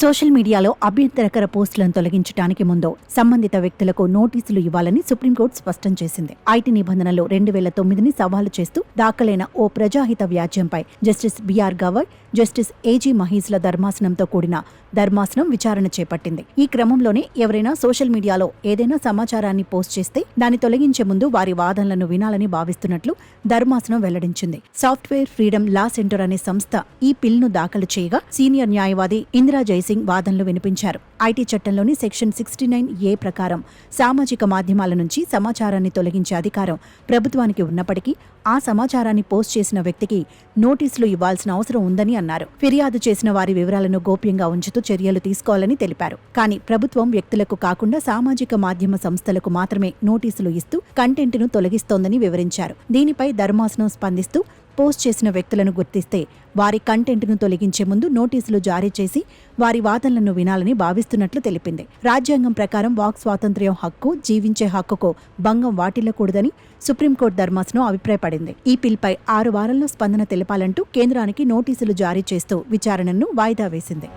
Social మీడియాలో అభ్యంతరకర పోస్టులను తొలగించడానికి ముందు సంబంధిత వ్యక్తులకు నోటీసులు ఇవ్వాలని సుప్రీంకోర్టు స్పష్టం చేసింది. ఐటీ నిబంధనలు రెండు వేల తొమ్మిదిని సవాలు చేస్తూ దాఖలైన ఓ ప్రజాహిత వ్యాజ్యంపై justice B R Gavai justice A G మహేష్ల ధర్మాసనంతో కూడిన ధర్మాసనం విచారణ చేపట్టింది. ఈ క్రమంలోనే ఎవరైనా సోషల్ మీడియాలో ఏదైనా సమాచారాన్ని పోస్ట్ చేస్తే దాన్ని తొలగించే ముందు వారి వాదనలను వినాలని భావిస్తున్నట్లు ధర్మాసనం వెల్లడించింది. సాఫ్ట్వేర్ ఫ్రీడమ్ లా సెంటర్ అనే సంస్థ ఈ పిల్ను దాఖలు చేయగా సీనియర్ న్యాయవాది ఇందిరా జైసింగ్ వాదనలు వినిపించారు. ఐటీ చట్టంలోని సెక్షన్ సిక్స్టీ నైన్ ఏ ప్రకారం సామాజిక మాధ్యమాల నుంచి సమాచారాన్ని తొలగించే అధికారం ప్రభుత్వానికి ఉన్నప్పటికీ ఆ సమాచారాన్ని పోస్ట్ చేసిన వ్యక్తికి నోటీసులు ఇవ్వాల్సిన అవసరం ఉందని అన్నారు. ఫిర్యాదు చేసిన వారి వివరాలను గోప్యంగా ఉంచుతూ చర్యలు తీసుకోవాలని తెలిపారు. కానీ ప్రభుత్వం వ్యక్తులకు కాకుండా సామాజిక మాధ్యమ సంస్థలకు మాత్రమే నోటీసులు ఇస్తూ కంటెంట్ను తొలగిస్తోందని వివరించారు. దీనిపై ధర్మాసనం స్పందిస్తూ పోస్ట్ చేసిన వ్యక్తులను గుర్తిస్తే వారి కంటెంట్ను తొలగించే ముందు నోటీసులు జారీ చేసి వారి వాదనలను వినాలని భావిస్తున్నట్లు తెలిపింది. రాజ్యాంగం ప్రకారం వాక్ స్వాతంత్ర్యం హక్కు జీవించే హక్కుకు భంగం వాటిల్లకూడదని సుప్రీంకోర్టు ధర్మాసనం అభిప్రాయపడింది. ఈ పిల్పై ఆరు వారాల్లో స్పందన తెలపాలంటూ కేంద్రానికి నోటీసులు జారీ చేస్తూ విచారణను వాయిదా వేసింది.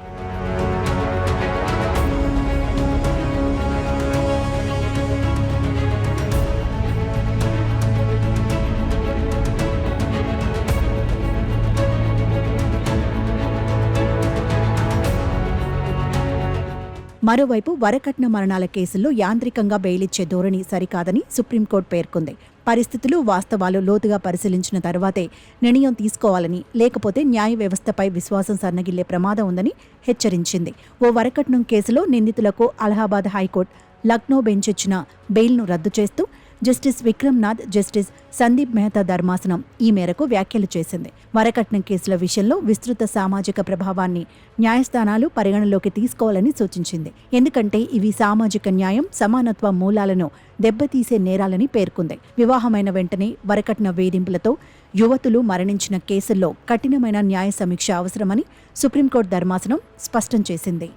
మరోవైపు వరకట్న మరణాల కేసుల్లో యాంత్రికంగా బెయిలిచ్చే ధోరణి సరికాదని సుప్రీంకోర్టు పేర్కొంది. పరిస్థితులు వాస్తవాలు లోతుగా పరిశీలించిన తర్వాతే నిర్ణయం తీసుకోవాలని లేకపోతే న్యాయ వ్యవస్థపై విశ్వాసం సన్నగిల్లే ప్రమాదం ఉందని హెచ్చరించింది. ఓ వరకట్నం కేసులో నిందితులకు అలహాబాద్ హైకోర్టు లక్నో బెంచ్ ఇచ్చిన బెయిల్ను రద్దు చేస్తూ జస్టిస్ విక్రమ్నాథ్ జస్టిస్ సందీప్ మెహతా ధర్మాసనం ఈ మేరకు వ్యాఖ్యలు చేసింది. వరకట్నం కేసుల విషయంలో విస్తృత సామాజిక ప్రభావాన్ని న్యాయస్థానాలు పరిగణలోకి తీసుకోవాలని సూచించింది. ఎందుకంటే ఇవి సామాజిక న్యాయం సమానత్వ మూలాలను దెబ్బతీసే నేరాలని పేర్కొంది. వివాహమైన వెంటనే వరకట్న వేధింపులతో యువతులు మరణించిన కేసుల్లో కఠినమైన న్యాయ సమీక్ష అవసరమని సుప్రీంకోర్టు ధర్మాసనం స్పష్టం చేసింది.